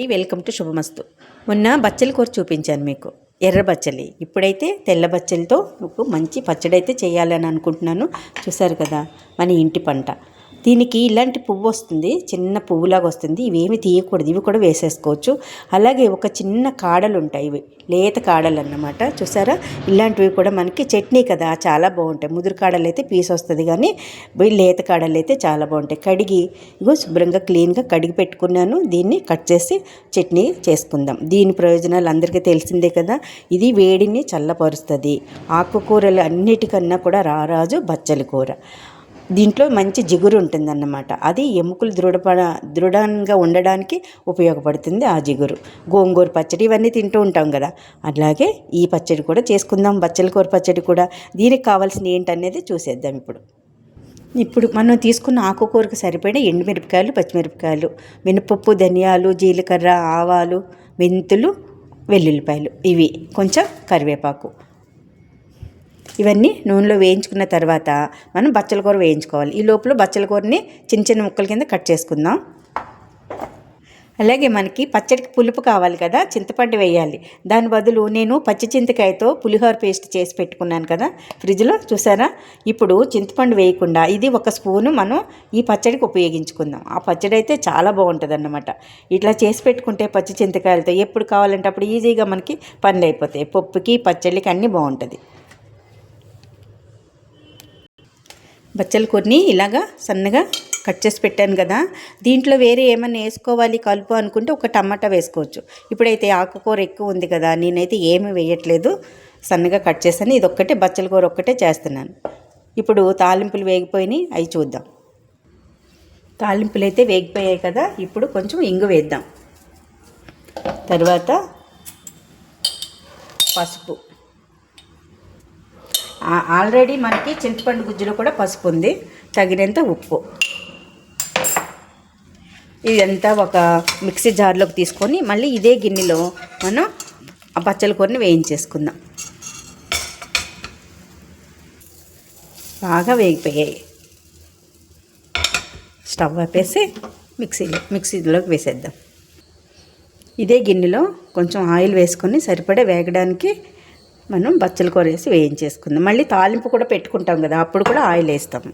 Welcome to శుభమస్తు. మొన్న బచ్చలి కూర చూపించాను మీకు. ఎర్ర బచ్చలి. ఇప్పుడైతే తెల్ల బచ్చలితో మీకు మంచి పచ్చడి అయితే చేయాలని అనుకుంటున్నాను. చూసారు కదా మన ఇంటి పంట. దీనికి ఇలాంటి పువ్వు వస్తుంది చిన్న పువ్వులాగా వస్తుంది. ఇవేమి తీయకూడదు ఇవి కూడా వేసేసుకోవచ్చు. అలాగే ఒక చిన్న కాడలు ఉంటాయి ఇవి లేత కాడలు అన్నమాట చూసారా? ఇలాంటివి కూడా మనకి చట్నీ కదా చాలా బాగుంటాయి. ముదురు కాడలు అయితే పీస్ వస్తుంది కానీ లేత కాడలు అయితే చాలా బాగుంటాయి. కడిగి ఇగో శుభ్రంగా క్లీన్గా కడిగి పెట్టుకున్నాను. దీన్ని కట్ చేసి చట్నీ చేసుకుందాం. దీని ప్రయోజనాలు అందరికీ తెలిసిందే కదా ఇది వేడిని చల్లపరుస్తుంది. ఆకుకూరలు అన్నిటికన్నా కూడా రారాజు బచ్చలి కూర. దీంట్లో మంచి జిగురు ఉంటుందన్నమాట. అది ఎముకలు దృఢపడ దృఢంగా ఉండడానికి ఉపయోగపడుతుంది ఆ జిగురు. గోంగూర పచ్చడి ఇవన్నీ తింటూ ఉంటాం కదా. అలాగే ఈ పచ్చడి కూడా చేసుకుందాం. బచ్చల కూర పచ్చడి కూడా. దీనికి కావాల్సిన ఏంటనేది చూసేద్దాం ఇప్పుడు. ఇప్పుడు మనం తీసుకున్న ఆకుకూరకు సరిపడే ఎండుమిరపకాయలు పచ్చిమిరపకాయలు మినపప్పు ధనియాలు జీలకర్ర ఆవాలు మెంతులు వెల్లుల్లిపాయలు. ఇవి కొంచెం కరివేపాకు. ఇవన్నీ నూనెలో వేయించుకున్న తర్వాత మనం బచ్చల కూర వేయించుకోవాలి. ఈ లోపల బచ్చల కూరని చిన్న చిన్న ముక్కల కింద కట్ చేసుకుందాం. అలాగే మనకి పచ్చడికి పులుపు కావాలి కదా చింతపండు వేయాలి. దాని బదులు నేను పచ్చి చింతకాయతో పులిహోర పేస్ట్ చేసి పెట్టుకున్నాను కదా ఫ్రిడ్జ్లో చూసారా? ఇప్పుడు చింతపండు వేయకుండా ఇది ఒక స్పూను మనం ఈ పచ్చడికి ఉపయోగించుకుందాం. ఆ పచ్చడి అయితే చాలా బాగుంటుంది అన్నమాట ఇట్లా చేసి పెట్టుకుంటే పచ్చి చింతకాయలతో ఎప్పుడు కావాలంటే అప్పుడు ఈజీగా మనకి పనులు అయిపోతాయి. పప్పుకి పచ్చడికి అన్నీ బాగుంటుంది. బచ్చల కూరని ఇలాగా సన్నగా కట్ చేసి పెట్టాను కదా. దీంట్లో వేరే ఏమన్నా వేసుకోవాలి కలుపు అనుకుంటే ఒక టమాటా వేసుకోవచ్చు. ఇప్పుడైతే ఆకుకూర ఎక్కువ ఉంది కదా నేనైతే ఏమి వేయట్లేదు. సన్నగా కట్ చేశాను. ఇది ఒక్కటే బచ్చల కూర ఒక్కటే చేస్తున్నాను. ఇప్పుడు తాలింపులు వేగిపోయినాయి. అవి చూద్దాం. తాలింపులు అయితే వేగిపోయాయి కదా ఇప్పుడు కొంచెం ఇంగు వేద్దాం. తర్వాత పసుపు. ఆల్రెడీ మనకి చింతపండు గుజ్జులో కూడా పసుపు ఉంది. తగినంత ఉప్పు. ఇదంతా ఒక మిక్సీ జార్లోకి తీసుకొని మళ్ళీ ఇదే గిన్నెలో మనం ఆ పచ్చల కూరని వేయించేసుకుందాం. బాగా వేగిపోయాయి. స్టవ్ ఆపేసి మిక్సీలో మిక్సీలోకి వేసేద్దాం. ఇదే గిన్నెలో కొంచెం ఆయిల్ వేసుకొని సరిపడే వేగడానికి మనం బచ్చల కూర వేసి వేయించేసుకుందాం. మళ్ళీ తాలింపు కూడా పెట్టుకుంటాం కదా అప్పుడు కూడా ఆయిల్ వేస్తాము.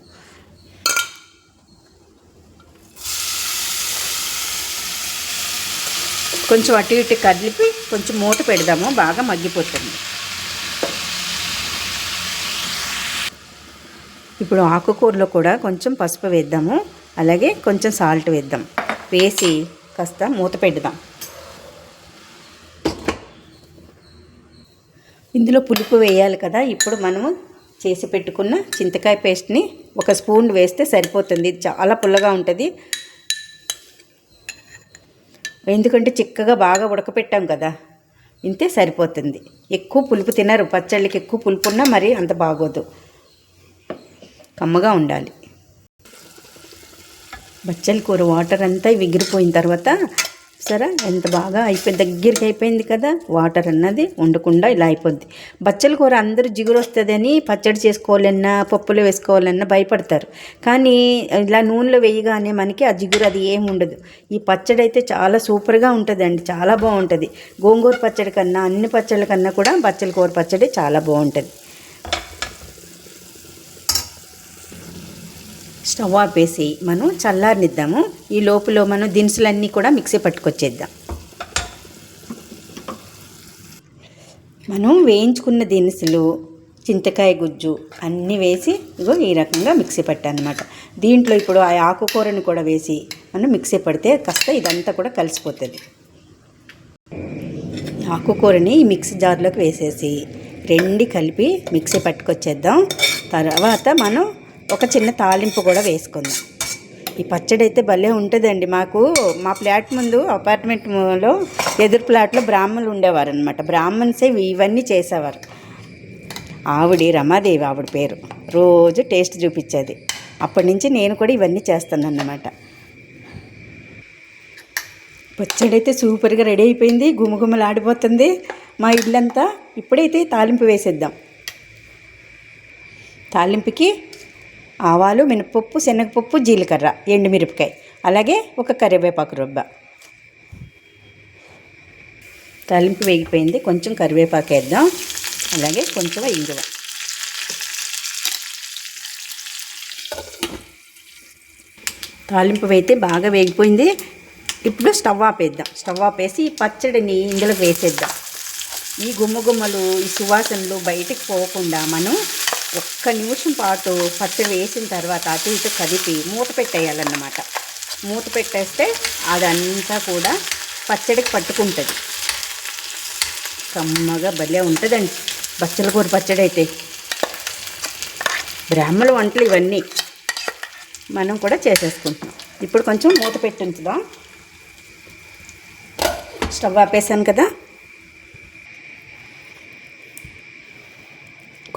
కొంచెం అటు ఇటు కదిలిపి కొంచెం మూత పెడదాము బాగా మగ్గిపోతుంది. ఇప్పుడు ఆకుకూరలో కూడా కొంచెం పసుపు వేద్దాము అలాగే కొంచెం సాల్ట్ వేద్దాం. వేసి కాస్త మూత పెడదాం. ఇందులో పులుపు వేయాలి కదా. ఇప్పుడు మనము చేసి పెట్టుకున్న చింతకాయ పేస్ట్ని ఒక స్పూన్ వేస్తే సరిపోతుంది. చాలా పుల్లగా ఉంటుంది. ఎందుకంటే చిక్కగా బాగా ఉడకపెట్టాం కదా. ఇంతే సరిపోతుంది. ఎక్కువ పులుపు తినరు. పచ్చళ్ళకి ఎక్కువ పులుపు ఉన్నా మరి అంత బాగోదు. కమ్మగా ఉండాలి. బచ్చల కూర వాటర్ అంతా విగిరిపోయిన తర్వాత సరే ఎంత బాగా అయిపోయింది. దగ్గరికి అయిపోయింది కదా వాటర్ అన్నది ఉండకుండా ఇలా అయిపోద్ది. బచ్చల కూర అందరూ జిగురు వస్తుందని పచ్చడి చేసుకోవాలన్నా పప్పులో వేసుకోవాలన్నా భయపడతారు. కానీ ఇలా నూనెలో వేయగానే మనకి ఆ జిగురు అది ఏమి ఉండదు. ఈ పచ్చడి అయితే చాలా సూపర్గా ఉంటుందండి. చాలా బాగుంటుంది. గోంగూర పచ్చడి కన్నా అన్ని పచ్చళ్ళ కన్నా కూడా బచ్చల కూర పచ్చడి చాలా బాగుంటుంది. స్టవ్ ఆపేసి మనం చల్లారనిద్దాము. ఈ లోపల మనం దినుసులన్నీ కూడా మిక్సీ పట్టుకొచ్చేద్దాం. మనం వేయించుకున్న దినుసులు చింతకాయ గుజ్జు అన్నీ వేసి ఇగో ఈ రకంగా మిక్సీ పట్టానమాట. దీంట్లో ఇప్పుడు ఆ ఆకుకూరని కూడా వేసి మనం మిక్సీ పడితే కాస్త ఇదంతా కూడా కలిసిపోతుంది. ఆకుకూరని ఈ మిక్సీ జార్లోకి వేసేసి రెండు కలిపి మిక్సీ పట్టుకొచ్చేద్దాం. తర్వాత మనం ఒక చిన్న తాలింపు కూడా వేసుకుందాం. ఈ పచ్చడి అయితే భలే ఉంటుందండి మాకు. మా ఫ్లాట్ ముందు అపార్ట్మెంట్లో ఎదురు ఫ్లాట్లో బ్రాహ్మణులు ఉండేవారు అనమాట బ్రాహ్మణ్సే ఇవన్నీ చేసేవారు. ఆవిడి రమాదేవి ఆవిడ పేరు. రోజు టేస్ట్ చూపించేది. అప్పటి నుంచి నేను కూడా ఇవన్నీ చేస్తాను అన్నమాట పచ్చడి అయితే సూపర్గా రెడీ అయిపోయింది. గుమగుమలాడిపోతుంది మా ఇల్లంతా ఇప్పుడైతే తాలింపు వేసేద్దాం. తాలింపుకి ఆవాలు మినపప్పు శనగపప్పు జీలకర్ర ఎండుమిరపకాయ అలాగే ఒక కరివేపాకు రొబ్బ. తాలింపు వేగిపోయింది. కొంచెం కరివేపాకు వేద్దాం. అలాగే కొంచెం ఇంగువ. తాలింపు అయితే బాగా వేగిపోయింది. ఇప్పుడు స్టవ్ ఆపేద్దాం స్టవ్ ఆపేసి ఈ పచ్చడిని ఇందులో వేసేద్దాం. ఈ గుమ్మగుమ్మలు ఈ సువాసనలు బయటికి పోకుండా మనం ఒక్క నిమిషం పాటు పచ్చడి వేసిన తర్వాత అటు ఇటు కదిపి మూత పెట్టేయాలన్నమాట. మూత పెట్టేస్తే అదంతా కూడా పచ్చడికి పట్టుకుంటుంది. కమ్మగా భలే ఉంటుందండి బచ్చల కూర పచ్చడి అయితే బ్రాహ్మణ వంటలు ఇవన్నీ మనం కూడా చేసేసుకుంటాం ఇప్పుడు కొంచెం మూత పెట్టి ఉంచుదాం స్టవ్ ఆపేసాను కదా.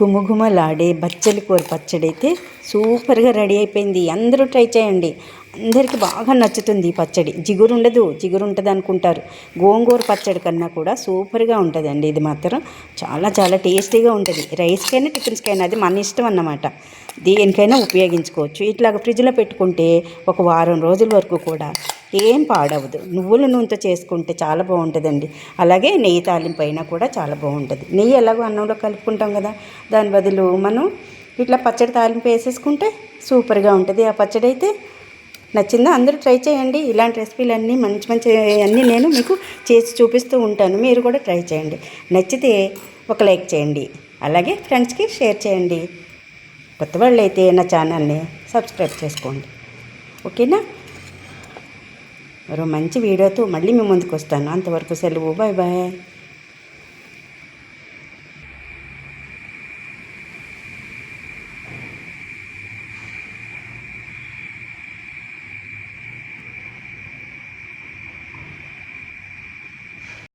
గుమగుమలాడే బచ్చలి కూర పచ్చడి అయితే సూపర్గా రెడీ అయిపోయింది. అందరూ ట్రై చేయండి. అందరికీ బాగా నచ్చుతుంది ఈ పచ్చడి. జిగురు ఉండదు జిగురు ఉంటుంది అనుకుంటారు. గోంగూర పచ్చడి కన్నా కూడా సూపర్గా ఉంటుందండి. ఇది మాత్రం చాలా చాలా టేస్టీగా ఉంటుంది. రైస్కైనా టిఫిన్స్కైనా అది మన ఇష్టం అన్నమాట. దేనికైనా ఉపయోగించుకోవచ్చు. ఇట్లాగ ఫ్రిడ్జ్లో పెట్టుకుంటే ఒక వారం రోజుల వరకు కూడా ఏం పాడవదు. నువ్వుల నూనెతో చేసుకుంటే చాలా బాగుంటుందండి. అలాగే నెయ్యి తాలింపు అయినా కూడా చాలా బాగుంటుంది. నెయ్యి ఎలాగో అన్నంలో కలుపుకుంటాం కదా దాని బదులు మనం ఇట్లా పచ్చడి తాలింపు వేసేసుకుంటే సూపర్గా ఉంటుంది. ఆ పచ్చడి అయితే నచ్చిందా? అందరూ ట్రై చేయండి. ఇలాంటి రెసిపీలు అన్నీ మంచి మంచి అన్నీ నేను మీకు చేసి చూపిస్తూ ఉంటాను. మీరు కూడా ట్రై చేయండి. నచ్చితే ఒక లైక్ చేయండి. అలాగే ఫ్రెండ్స్కి షేర్ చేయండి. కొత్త వాళ్ళు అయితే నా ఛానల్ని సబ్స్క్రైబ్ చేసుకోండి. ఓకేనా? మరో మంచి వీడియోతో మళ్ళీ మీ ముందుకు వస్తాను. అంతవరకు సెలవు. Bye bye